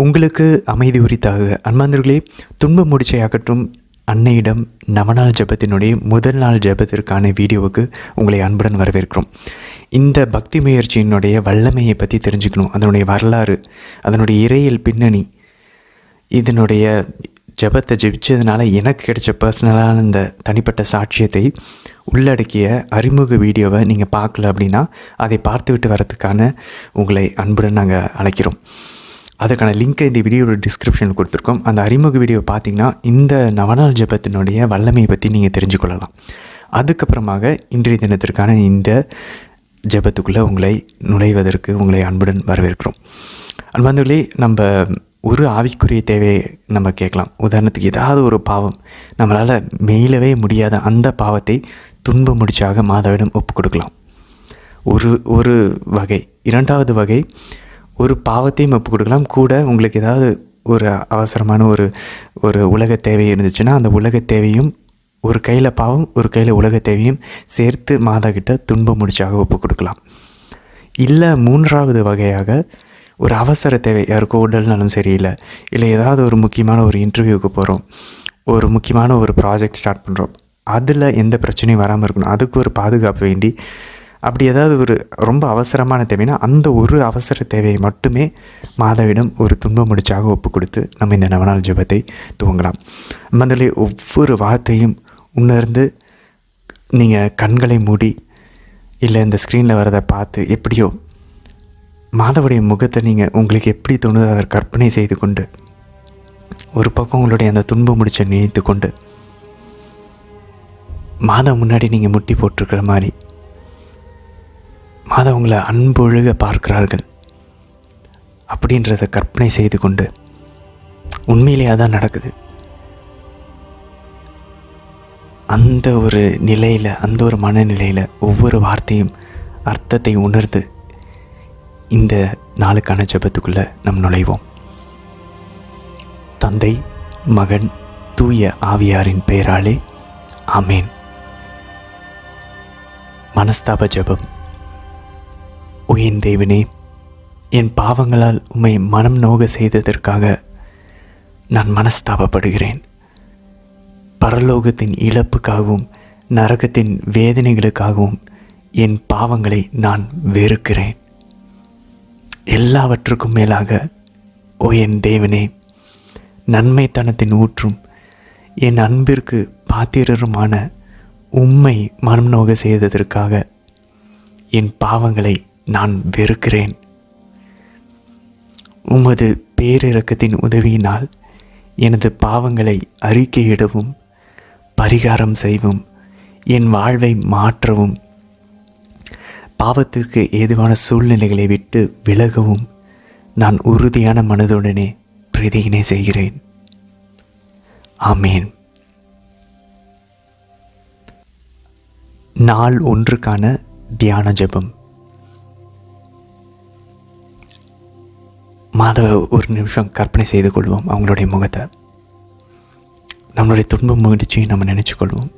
உங்களுக்கு அமைதி உரித்தாக. அன்பாந்தர்களே துன்ப முடிச்சை அகற்றும் அன்னையிடம் நவநாள் ஜெபத்தினுடைய முதல் நாள் ஜெபத்திற்கான வீடியோவுக்கு உங்களை அன்புடன் வரவேற்கிறோம். இந்த பக்தி முயற்சியினுடைய வல்லமையை பற்றி தெரிஞ்சுக்கணும். அதனுடைய வரலாறு அதனுடைய இறையல் பின்னணி இதனுடைய ஜெபத்தை ஜெபிச்சதுனால எனக்கு கிடைச்ச பர்சனலான இந்த தனிப்பட்ட சாட்சியத்தை உள்ளடக்கிய அறிமுக வீடியோவை நீங்கள் பார்க்கல அப்படின்னா அதை பார்த்துவிட்டு வரதுக்கான உங்களை அன்புடன் நாங்கள் அழைக்கிறோம். அதுக்கான லிங்க்கை இந்த வீடியோட டிஸ்கிரிப்ஷனில் கொடுத்துருக்கோம். அந்த அறிமுக வீடியோ பார்த்தீங்கன்னா இந்த நவநாள் ஜெபத்தினுடைய வல்லமையை பற்றி நீங்கள் தெரிஞ்சுக்கொள்ளலாம். அதுக்கப்புறமாக இன்றைய தினத்திற்கான இந்த ஜெபத்துக்குள்ளே உங்களை நுழைவதற்கு உங்களை அன்புடன் வரவேற்கிறோம். அன்பாந்தர்களே நம்ம ஒரு ஆவிக்குரிய தேவையை நம்ம கேட்கலாம். உதாரணத்துக்கு ஏதாவது ஒரு பாவம் நம்மளால் மேலவே முடியாத அந்த பாவத்தை துன்ப முடிச்சாக மாதாவிடம் ஒப்பு கொடுக்கலாம். ஒரு ஒரு வகை இரண்டாவது வகை ஒரு பாவத்தையும் ஒப்பு கொடுக்கலாம். கூட உங்களுக்கு ஏதாவது ஒரு அவசரமான ஒரு ஒரு உலக தேவை இருந்துச்சுன்னா அந்த உலக தேவையும் ஒரு கையில் பாவம் ஒரு கையில் உலக தேவையும் சேர்த்து மாதா கிட்ட துன்ப முடிச்சாக ஒப்பு கொடுக்கலாம். இல்லை மூன்றாவது வகையாக ஒரு அவசர தேவை யாருக்கோ உடல்நலம் சரியில்லை இல்லை ஏதாவது ஒரு முக்கியமான ஒரு இன்டர்வியூக்கு போகிறோம் ஒரு முக்கியமான ஒரு ப்ராஜெக்ட் ஸ்டார்ட் பண்ணுறோம் அதில் எந்த பிரச்சனையும் வராமல் இருக்கணும். அதுக்கு ஒரு பாதுகாப்பு வேண்டி அப்படி ஏதாவது ஒரு ரொம்ப அவசரமான தேவைன்னா அந்த ஒரு அவசர தேவையை மட்டுமே மாதவிடம் ஒரு துன்பம் முடிச்சாக ஒப்பு கொடுத்து நம்ம இந்த நவநாள் ஜெபத்தை துவங்கலாம். மந்தலே ஒவ்வொரு வார்த்தையும் உணர்ந்து நீங்கள் கண்களை மூடி இல்லை இந்த ஸ்க்ரீனில் வரதை பார்த்து எப்படியோ மாதவுடைய முகத்தை நீங்கள் உங்களுக்கு எப்படி தோணுதோ அதை கற்பனை செய்து கொண்டு ஒரு பக்கம் உங்களுடைய அந்த துன்பம் முடிச்ச நினைத்து கொண்டு மாதம் முன்னாடி நீங்கள் முட்டி போட்டிருக்கிற மாதிரி மாதா உங்களை அன்பொழுக பார்க்கிறார்கள். அப்படின்றத கற்பனை செய்து கொண்டு உண்மையிலே அதான் நடக்குது. அந்த ஒரு நிலையில் அந்த ஒரு மனநிலையில் ஒவ்வொரு வார்த்தையும் அர்த்தத்தை உணர்ந்து இந்த நாளுக்கான ஜெபத்துக்குள்ளே நம் நுழைவோம். தந்தை மகன் தூய ஆவியாரின் பெயராலே ஆமேன். மனஸ்தாப ஜெபம். உயின் தேவனே என் பாவங்களால் உம்மை மனம் நோக செய்ததற்காக நான் மனஸ்தாபப்படுகிறேன். பரலோகத்தின் இழப்புக்காகவும் நரகத்தின் வேதனைகளுக்காகவும் என் பாவங்களை நான் வெறுக்கிறேன். எல்லாவற்றுக்கும் மேலாக ஓ என் தேவனே நன்மைத்தனத்தின் ஊற்றும் என் அன்பிற்கு பாத்திரருமான உம்மை மனம் நோக செய்ததற்காக என் பாவங்களை நான் வெறுக்கிறேன். உமது பேரிறக்கத்தின் உதவியினால் எனது பாவங்களை அறிக்கையிடவும் பரிகாரம் செய்வும் என் வாழ்வை மாற்றவும் பாவத்திற்கு ஏதுவான சூழ்நிலைகளை விட்டு விலகவும் நான் உறுதியான மனதுடனே பிரதியினை செய்கிறேன். ஆமேன். நாள் ஒன்றுக்கான தியான ஜெபம். மாதவ ஒரு நிமிஷம் கற்பனை செய்து கொள்வோம் அவங்களுடைய முகத்தை. நம்மளுடைய துன்பம் முயற்சியும் நம்ம நினச்சி கொள்வோம்.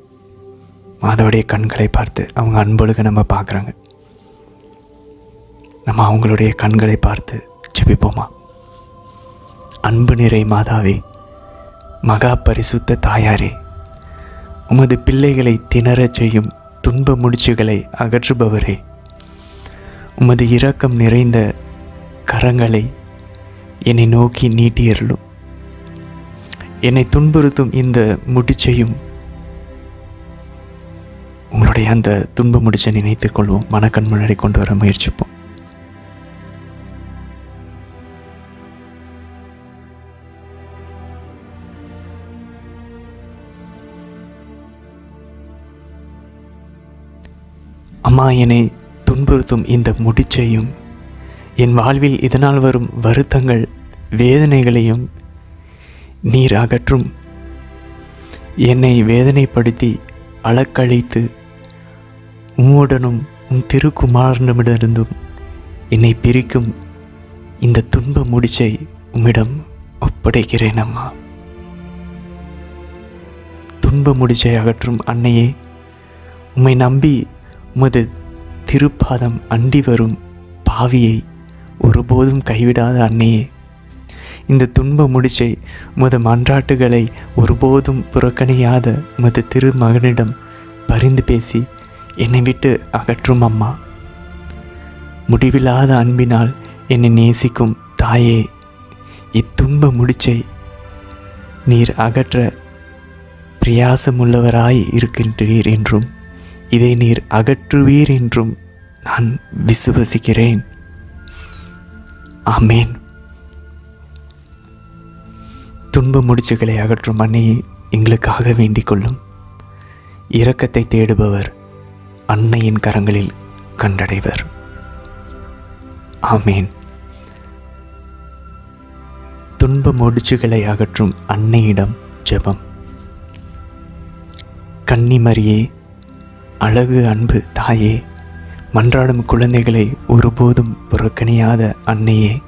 மாதவுடைய கண்களை பார்த்து அவங்க அன்பொழுக நம்ம பார்க்குறாங்க. நம்ம அவங்களுடைய கண்களை பார்த்து ஜெபிப்போமா? அன்பு நிறை மாதாவே மகா பரிசுத்த தாயாரே உமது பிள்ளைகளை திணறச் செய்யும் துன்ப முடிச்சுகளை அகற்றுபவரே உமது இரக்கம் நிறைந்த கரங்களை என்னை நோக்கி நீட்டியருளும் என்னை துன்புறுத்தும் இந்த முடிச்சையும் உங்களுடைய அந்த துன்ப முடிச்சை நினைத்துக் கொள்வோம். மனக்கண் முன்னாடி கொண்டு வர முயற்சிப்போம். அம்மா என்னை துன்புறுத்தும் இந்த முடிச்சையும் என் வாழ்வில் இதனால் வரும் வருத்தங்கள் வேதனைகளையும் நீர் அகற்றும். என்னை வேதனைப்படுத்தி அளக்கழித்து உம்முடனும் உம் திருக்குமாரனிடமிருந்தும் என்னை பிரிக்கும் இந்த துன்ப முடிச்சை உம்மிடம் ஒப்படைக்கிறேன் அம்மா. துன்ப முடிச்சை அகற்றும் அன்னையே உம்மை நம்பி உமது திருப்பாதம் அண்டி வரும் பாவியை ஒருபோதும் கைவிடாத அன்னையே இந்த துன்ப முடிச்சை முத மன்றாட்டுகளை ஒருபோதும் புறக்கணியாத முத திருமகனிடம் பரிந்து பேசி என்னை விட்டு அகற்றும் அம்மா. முடிவில்லாத அன்பினால் என்னை நேசிக்கும் தாயே இத்துன்ப முடிச்சை நீர் அகற்ற பிரயாசமுள்ளவராய் இருக்கின்றீர் என்றும் இதை நீர் அகற்றுவீர் என்றும் நான் விசுவசிக்கிறேன். ஆமேன். துன்ப முடிச்சுகளை அகற்றும் அன்னையை எங்களுக்காக வேண்டிக் கொள்ளும். இரக்கத்தை தேடுபவர் அன்னையின் கரங்களில் கண்டடைவர். ஆமேன். துன்ப முடிச்சுகளை அகற்றும் அன்னையிடம் ஜெபம். கன்னிமரியே அழகு அன்பு தாயே மன்றாடும் குழந்தைகளை ஒருபோதும் புறக்கணியாத அன்னையே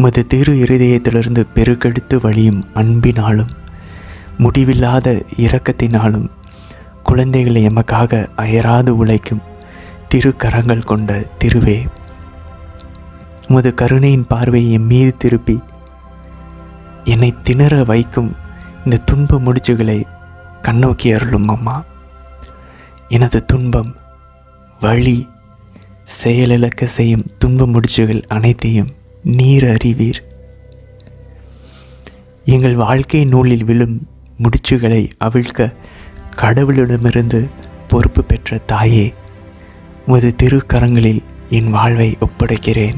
உமது திரு இருதயத்திலிருந்து பெருக்கெடுத்து வழியும் அன்பினாலும் முடிவில்லாத இரக்கத்தினாலும் குழந்தைகளை எமக்காக அயராது உழைக்கும் திருக்கரங்கள் கொண்ட திருவே உமது கருணையின் பார்வையை என் மீது திருப்பி என்னை திணற வைக்கும் இந்த துன்ப முடிச்சுகளை கண்ணோக்கி அருளும் அம்மா. எனது துன்பம் வழி செயலிழக்க செய்யும் துன்ப முடிச்சுகள் அனைத்தையும் நீர் அறிவீர். எங்கள் வாழ்க்கை நூலில் விழும் முடிச்சுகளை அவிழ்க்க கடவுளிடமிருந்து பொறுப்பு பெற்ற தாயே உமது திருக்கரங்களில் என் வாழ்வை ஒப்படைக்கிறேன்.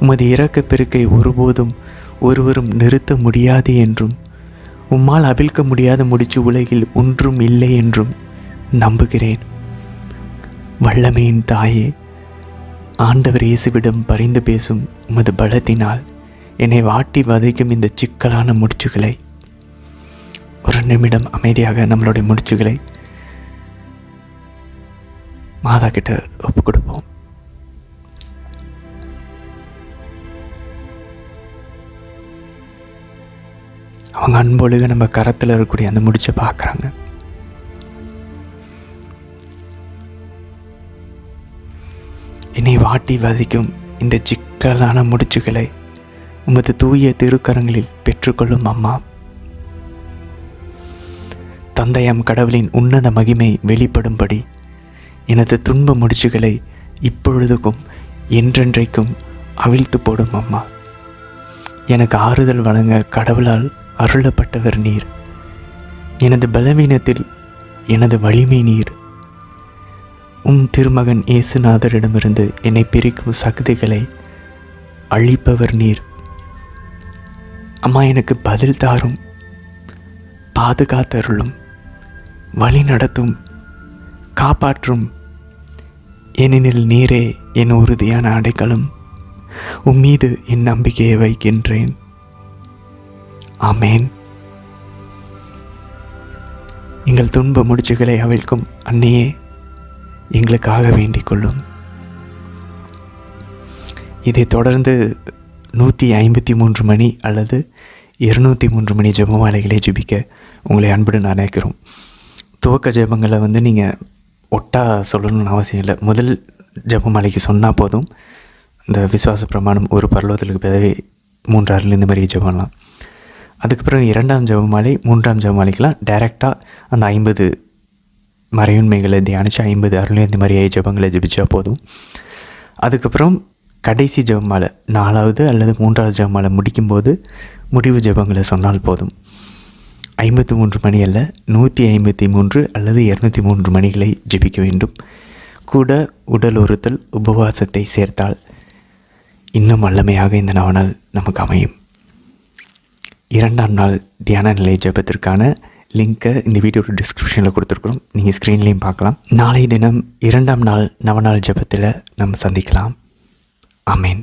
உமது இறக்க பெருக்கை ஒருபோதும் ஒருவரும் நிறுத்த முடியாது என்றும் உம்மால் அவிழ்க்க முடியாத முடிச்சு உலகில் ஒன்றும் இல்லை என்றும் நம்புகிறேன். வல்லமையின் தாயே ஆண்டவர் இயேசுவிடம் பரிந்து பேசும் உமது பலத்தினால் என்னை வாட்டி வதைக்கும் இந்த சிக்கலான முடிச்சுகளை. ஒரு நிமிடம் அமைதியாக நம்மளுடைய முடிச்சுகளை மாதா கிட்ட ஒப்பு கொடுப்போம். அவங்க அன்பொழுக நம்ம கரத்தில் இருக்கக்கூடிய அந்த முடிச்சை பார்க்குறாங்க என்னை வாட்டி வதைக்கும் இந்த சிக்கலான முடிச்சுகளை உமது தூய திருக்கரங்களில் பெற்றுக்கொள்ளும் அம்மா. தந்தையம் கடவுளின் உன்னத மகிமை வெளிப்படும்படி எனது துன்ப முடிச்சுகளை இப்பொழுதுக்கும் என்றென்றைக்கும் அவிழ்த்து போடும் அம்மா. எனக்கு ஆறுதல் வழங்க கடவுளால் அருளப்பட்டவர் நீர். எனது பலவீனத்தில் எனது வலிமை நீர். உம் திருமகன் இயேசுநாதரிடமிருந்து என்னை பிரிக்கும் சக்திகளை அழிப்பவர் நீர். அம்மா எனக்கு பதில் தாரும். பாதுகாத்தருளும். வழி நடத்தும். காப்பாற்றும். ஏனெனில் நீரே என் உறுதியான அடைக்கலும். உன் மீது என் நம்பிக்கையை வைக்கின்றேன். ஆமேன். எங்கள் துன்ப முடிச்சுகளை அவிழ்க்கும் அன்னையே எங்களுக்காக வேண்டிக் கொள்ளும். இதை தொடர்ந்து நூற்றி ஐம்பத்தி மூன்று மணி அல்லது இருநூற்றி மூன்று மணி ஜெபமாலைகளை ஜெபிக்க உங்களை அன்புடன் நினைக்கிறோம் துவக்க ஜெபங்களை வந்து நீங்கள் ஒட்டா சொல்லணும்னு அவசியம் இல்லை. முதல் ஜெபமாலைக்கு சொன்னால் போதும். இந்த விசுவாச பிரமாணம் ஒரு பரலோகத்திற்கு பிறகு மூன்றாறுல இந்த மாதிரி ஜெபம்லாம் அதுக்கப்புறம் இரண்டாம் ஜெபமாலை மூன்றாம் ஜெபமாலைக்கெலாம் டைரெக்டாக அந்த ஐம்பது மறையுண்மைகளை தியானித்து ஐம்பது அருள் இந்த மாதிரி ஜெபங்களை ஜெபிச்சா போதும். அதுக்கப்புறம் கடைசி ஜபமாலை நாலாவது அல்லது மூன்றாவது ஜபமாலை முடிக்கும்போது முடிவு ஜெபங்களை சொன்னால் போதும். ஐம்பத்தி மூன்று மணி அல்ல நூற்றி ஐம்பத்தி மூன்று அல்லது இரநூத்தி மூன்று மணிகளை ஜெபிக்க வேண்டும். கூட உடல் உறுத்தல் உபவாசத்தை சேர்த்தால் இன்னும் வல்லமையாக இந்த நவநாள் நமக்கு அமையும். இரண்டாம் நாள் தியான நிலை ஜெபத்திற்கான லிங்க்கை இந்த வீடியோட டிஸ்கிரிப்ஷனில் கொடுத்துருக்குறோம். நீங்கள் ஸ்க்ரீன்லேயும் பார்க்கலாம். நாளை தினம் இரண்டாம் நாள் நவநாள் ஜெபத்தில் நம்ம சந்திக்கலாம். அமேன்